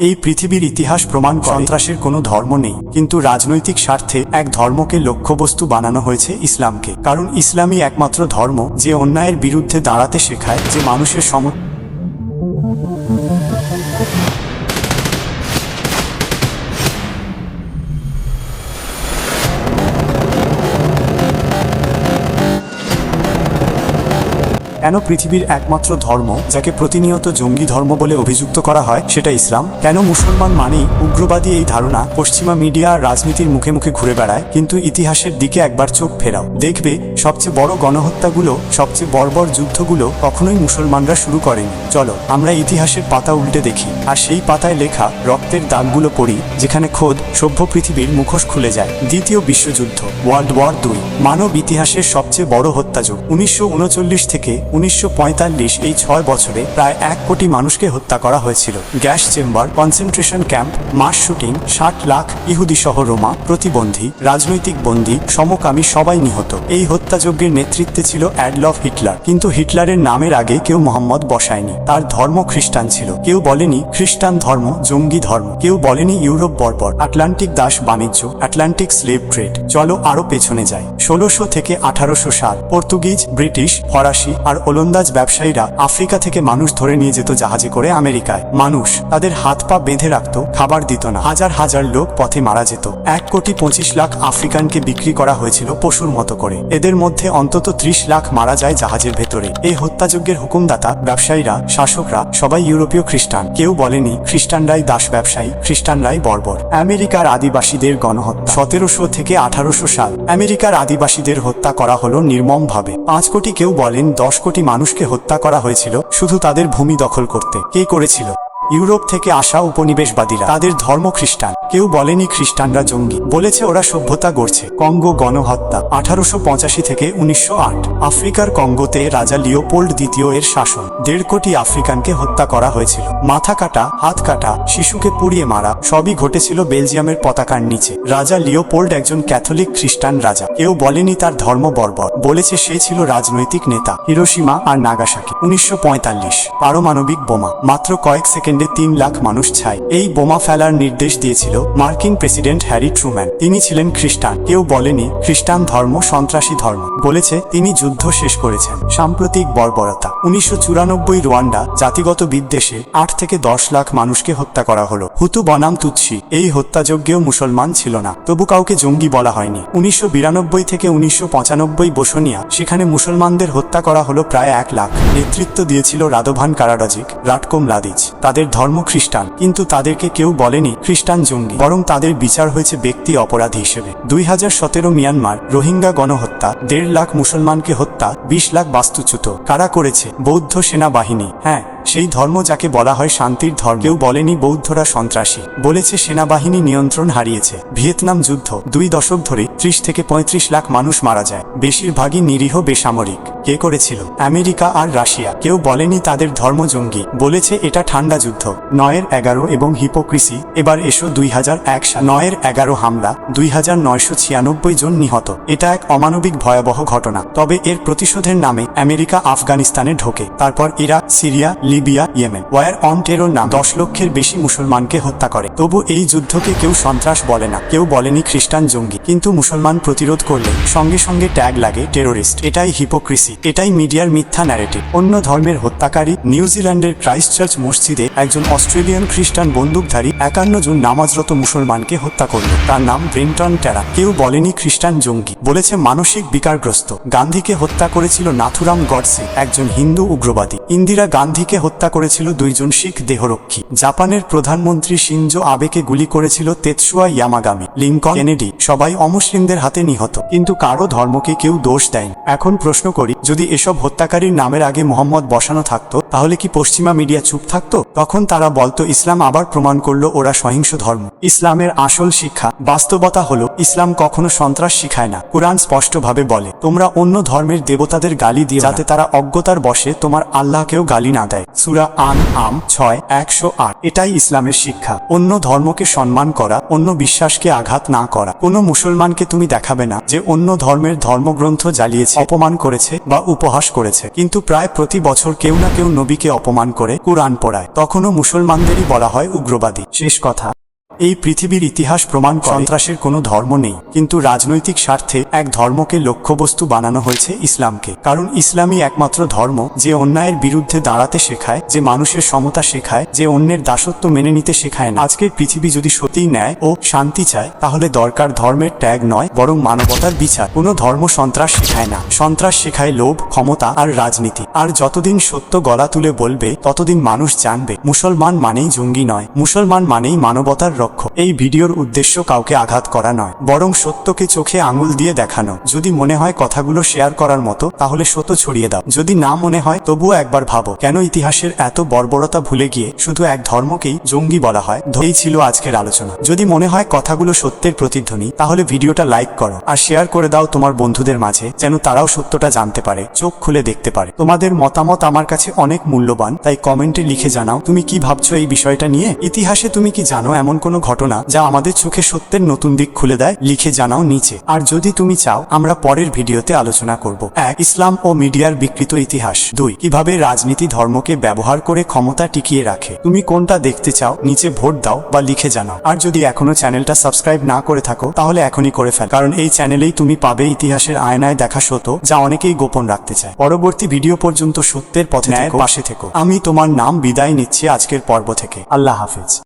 এই পৃথিবীর ইতিহাস প্রমাণ সন্ত্রাসের কোনো ধর্ম নেই, কিন্তু রাজনৈতিক স্বার্থে এক ধর্মকে লক্ষ্যবস্তু বানানো হয়েছে ইসলামকে। কারণ ইসলামই একমাত্র ধর্ম যে অন্যায়ের বিরুদ্ধে দাঁড়াতে শেখায়, যে মানুষের সম কেন পৃথিবীর একমাত্র ধর্ম, যাকে প্রতিনিয়ত জঙ্গি ধর্ম বলে অভিযুক্ত করা হয়, সেটা ইসলাম? কেন মুসলমান মানেই উগ্রবাদী এই ধারণা? পশ্চিমা মিডিয়া রাজনীতির মুখে মুখে ঘুরে বেড়ায়, কিন্তু ইতিহাসের দিকে একবার চোখ ফেরাও। দেখবে, সবচেয়ে বড় গণহত্যাগুলো, সবচেয়ে বর্বর যুদ্ধগুলো কখনোই মুসলমানরা শুরু করেনি। চলো, আমরা ইতিহাসের পাতা উল্টে দেখি। আর সেই পাতায় লেখা রক্তের দাগগুলো পড়ি, যেখানে খোদ সভ্য পৃথিবীর মুখোশ খুলে যায়। দ্বিতীয় বিশ্বযুদ্ধ, ওয়ার্ল্ড ওয়ার দুই। মানব ইতিহাসের সবচেয়ে বড় হত্যাযুগ। উনিশশো থেকে উনিশশো পঁয়তাল্লিশ এই ছয় বছরে প্রায় এক কোটি মানুষকে হত্যা করা হয়েছিল। Gas chamber, concentration camp, mass shooting, ষাট লাখ ইহুদি সহ রোমা, প্রতিবন্ধী, রাজনৈতিক বন্দী, সমকামী সবাই নিহত। এই হত্যাযজ্ঞের নেতৃত্বে ছিল অ্যাডলফ হিটলার। কিন্তু হিটলারের নামের আগে কেউ মোহাম্মদ বসায়নি। তার ধর্ম খ্রিস্টান ছিল। কেউ বলেনি খ্রিস্টান ধর্ম, জঙ্গি ধর্ম। কেউ বলেনি ইউরোপ বর্বর। আটলান্টিক দাস বাণিজ্য, আটলান্টিক স্লেভ ট্রেড। চলো আরও পেছনে যাই। ষোলোশো থেকে আঠারোশো সাল, পর্তুগিজ, ব্রিটিশ, ফরাসি আর ওলন্দাজ ব্যবসায়ীরা আফ্রিকা থেকে মানুষ ধরে নিয়ে যেত জাহাজে করে আমেরিকায়। মানুষ তাদের হাত পা বেঁধে রাখত, খাবার দিত না। হাজার হাজার লোক পথে মারা যেত। এক কোটি পঁচিশ লাখ আফ্রিকানকে বিক্রি করা হয়েছিল পশুর মতো করে। এদের মধ্যে অন্তত ত্রিশ লাখ মারা যায় জাহাজের ভেতরে। এই হত্যাযজ্ঞের হুকুমদাতা, ব্যবসায়ীরা, শাসকরা সবাই ইউরোপীয় খ্রিস্টান। কেউ বলেনি খ্রিস্টানরাই দাস ব্যবসায়ী খ্রিস্টানরাই বর্বর। আমেরিকার আদিবাসীদের গণহত্যা। সতেরোশো থেকে আঠারোশো সাল। আমেরিকার আদিবাসীদের হত্যা করা হলো নির্মমভাবে। পাঁচ কোটি কেউ বলেন দশ কোটি মানুষকে হত্যা করা হয়েছিল শুধু তাদের ভূমি দখল করতে। কে করেছিল? ইউরোপ থেকে আসা উপনিবেশবাদীরা তাদের ধর্ম খ্রিস্টান। কেউ বলেনি খ্রিস্টানরা জঙ্গি। বলেছে ওরা সভ্যতা গড়ছে। কঙ্গো গণহত্যা। আঠারোশো পঁচাশি থেকে উনিশশো আট। আফ্রিকার কঙ্গোতে রাজা লিওপোল্ড দ্বিতীয় এর শাসন। দেড় কোটি আফ্রিকানকে হত্যা করা হয়েছিল। মাথা কাটা, হাত কাটা, শিশুকে পুড়িয়ে মারা, সবই ঘটেছিল বেলজিয়ামের পতাকার নিচে। রাজা লিওপোল্ড একজন ক্যাথলিক খ্রিস্টান রাজা। কেউ বলেনি তার ধর্ম বর্বর। বলেছে সে ছিল রাজনৈতিক নেতা হিরোসীমা আর নাগাসাকি। উনিশশো পঁয়তাল্লিশ। পারমাণবিক বোমা। মাত্র কয়েক সেকেন্ডে তিন লাখ মানুষ ছাই এই বোমা ফেলার নির্দেশ দিয়েছিল মার্কিন প্রেসিডেন্ট হ্যারি ট্রুম্যান। তিনি ছিলেন খ্রিস্টান। কেউ বলেনি, খ্রিস্টান ধর্ম সন্ত্রাসী ধর্ম। বলেছে, তিনি যুদ্ধ শেষ করেছেন। সাম্প্রতিক বর্বরতা। উনিশশো চুরানব্বই রোয়ান্ডা, জাতিগত বিদ্বেষে আট থেকে দশ লাখ মানুষকে হত্যা করা হলো। হুতু বনাম তুৎসি, এই হত্যাযজ্ঞেও মুসলমান ছিল না। তবু কাউকে জঙ্গি বলা হয়নি। উনিশশো বিরানব্বই থেকে উনিশশো পঁচানব্বই বসনিয়া, সেখানে মুসলমানদের হত্যা করা হলো প্রায় এক লাখ। নেতৃত্ব দিয়েছিল রাদোভান কারাডজিক রাটকোম মলাদিজ তাদের ধর্ম খ্রিস্টান, কিন্তু তাদেরকে কেউ বলেনি খ্রিস্টান জঙ্গি। বরং তাদের বিচার হয়েছে ব্যক্তি অপরাধী হিসেবে। দুই হাজার সতেরো মিয়ানমার রোহিঙ্গা গণহত্যা, দেড় লাখ মুসলমানকে হত্যা বিশ লাখ বাস্তুচ্যুত কারা করেছে? বৌদ্ধ সেনাবাহিনী। হ্যাঁ সেই ধর্ম যাকে বলা হয় শান্তির ধর্ম। কেউ বলেনি বৌদ্ধরা সন্ত্রাসী। বলেছে সেনাবাহিনী নিয়ন্ত্রণ হারিয়েছে। ভিয়েতনাম যুদ্ধ। দুই দশক ধরে ত্রিশ থেকে পঁয়ত্রিশ লাখ মানুষ মারা যায়। বেশিরভাগই নিরীহ বেসামরিক। কে করেছিল? আমেরিকা আর রাশিয়া। কেউ বলেনি তাদের ধর্ম জঙ্গি। বলেছে এটা ঠান্ডা যুদ্ধ। নয়ের এগারো এবং হিপোক্রিসি। এবার এসো দুই হাজার এক নয়ের এগারো হামলা। দুই হাজার নয়শো ছিয়ানব্বই জন নিহত। এটা এক অমানবিক ভয়াবহ ঘটনা। তবে এর প্রতিশোধের নামে আমেরিকা আফগানিস্তানে ঢোকে। তারপর Iraq, Syria Libya, Yemen. War on terror নাম দশ লক্ষের বেশি মুসলমানকে হত্যা করে। তবু এই যুদ্ধকে কেউ সন্ত্রাস বলে না। কেউ বলেনি খ্রিস্টান জঙ্গি। কিন্তু মুসলমান প্রতিরোধ করলে সঙ্গে সঙ্গে ট্যাগ লাগে টেরোরিস্ট। এটাই হিপোক্রিসি এটাই মিডিয়ার মিথ্যা ন্যারেটিভ অন্য ধর্মের হত্যাকারী নিউজিল্যান্ডের ক্রাইস্ট চার্চ মসজিদে একজন অস্ট্রেলিয়ান খ্রিস্টান বন্দুকধারী একান্ন জন নামাজরত মুসলমানকে হত্যা করল। তার নাম ব্রেন্টন টেরা। কেউ বলেনি খ্রিস্টান জঙ্গি। বলেছে মানসিক বিকারগ্রস্ত। গান্ধীকে হত্যা করেছিল নাথুরাম গডসে, একজন হিন্দু উগ্রবাদী। ইন্দিরা গান্ধীকে হত্যা করেছিল দুইজন শিখ দেহরক্ষী। জাপানের প্রধানমন্ত্রী সিনজো আবেকে গুলি করেছিল তেতসুয়া ইয়ামাগামি। লিঙ্কন কেনেডি, সবাই অমুসলিমদের হাতে নিহত। কিন্তু কারও ধর্মকে কেউ দোষ দেয়নি। এখন প্রশ্ন করি, যদি এসব হত্যাকারীর নামের আগে মোহাম্মদ বসানো থাকতো, তাহলে কি পশ্চিমা মিডিয়া চুপ থাকতো? তখন তারা বলতো, ইসলাম আবার প্রমাণ করল ওরা সহিংস ধর্ম। ইসলামের আসল শিক্ষা, বাস্তবতা হলো, ইসলাম কখনো সন্ত্রাস শিখায় না। কোরআন স্পষ্টভাবে বলে, তোমরা অন্য ধর্মের দেবতাদের গালি দিয়ে যাতে তারা অজ্ঞতার বসে তোমার আল্লাহকেও গালি না দেয়। সুরা আন আম ছয়, একশো আট। এটাই ইসলামের শিক্ষা। অন্য ধর্মকে সম্মান করা, অন্য বিশ্বাসকে আঘাত না করা। কোনো মুসলমানকে তুমি দেখাবে না যে অন্য ধর্মের ধর্মগ্রন্থ জ্বালিয়েছে, অপমান করেছে বা উপহাস করেছে। কিন্তু প্রায় প্রতি বছর কেউ না কেউ নবীকে অপমান করে কোরআন পড়ায়। তখনও মুসলমানদেরই বলা হয় উগ্রবাদী। শেষ কথা। এই পৃথিবীর ইতিহাস প্রমাণ সন্ত্রাসের কোনো ধর্ম নেই, কিন্তু রাজনৈতিক স্বার্থে এক ধর্মকে লক্ষ্যবস্তু বানানো হয়েছে ইসলামকে। কারণ ইসলামই একমাত্র ধর্ম যে অন্যায়ের বিরুদ্ধে দাঁড়াতে শেখায়, যে মানুষের সমতা শেখায়, যে অন্যের দাসত্ব মেনে নিতে শেখায় না। আজকের পৃথিবী যদি সত্যিই ন্যায় ও শান্তি চায়, তাহলে দরকার ধর্মের ত্যাগ নয়, বরং মানবতার বিচার। কোনো ধর্ম সন্ত্রাস শেখায় না। সন্ত্রাস শেখায় লোভ, ক্ষমতা আর রাজনীতি। আর যতদিন সত্য গলা তুলে বলবে, ততদিন মানুষ জানবে, মুসলমান মানেই জঙ্গি নয়। মুসলমান মানেই মানবতার রক্ষক। এই ভিডিওর উদ্দেশ্য কাউকে আঘাত করা নয়, বরং সত্যকে চোখে আঙুল দিয়ে দেখানো। যদি মনে হয় কথাগুলো শেয়ার করার মতো, তাহলে সত্য ছড়িয়ে দাও। যদি না মনে হয়, তবুও একবার ভাবো, কেন ইতিহাসের এত বর্বরতা ভুলে গিয়ে শুধু এক ধর্মকেই জঙ্গি বলা হয়? এই ছিল আজকের আলোচনা। যদি মনে হয় কথাগুলো সত্যের প্রতিধ্বনি, তাহলে ভিডিওটা লাইক করো, আর শেয়ার করে দাও তোমার বন্ধুদের মাঝে, যেন তারাও সত্যটা জানতে পারে, চোখ খুলে দেখতে পারে। তোমাদের মতামত আমার কাছে অনেক মূল্যবান, তাই কমেন্টে লিখে জানাও, তুমি কি ভাবছ এই বিষয়টা নিয়ে? ইতিহাসে তুমি কি জানো এমন কোনো ঘটনা যা আমাদের চোখে সত্যের নতুন দিক খুলে দেয় লিখে জানাও নিচে। আর যদি তুমি চাও আমরা পরের ভিডিওতে আলোচনা করব। এক ইসলাম ও মিডিয়ার বিকৃত ইতিহাস। দুই কীভাবে রাজনীতি ধর্মকে ব্যবহার করে ক্ষমতা টিকিয়ে রাখে। তুমি কোনটা দেখতে চাও নিচে ভোট দাও বা লিখে জানাও। আর যদি এখনও চ্যানেলটা সাবস্ক্রাইব না করে থাকো তাহলে এখনই করে ফেল। কারণ এই চ্যানেলেই তুমি পাবে ইতিহাসের আয়নায় দেখা সত্য যা অনেকেই গোপন রাখতে চায়। পরবর্তী ভিডিও পর্যন্ত সত্যের পথে পাশে থেকো। আমি তোমার নাম বিদায় নিচ্ছি আজকের পর্ব থেকে। আল্লাহ হাফেজ।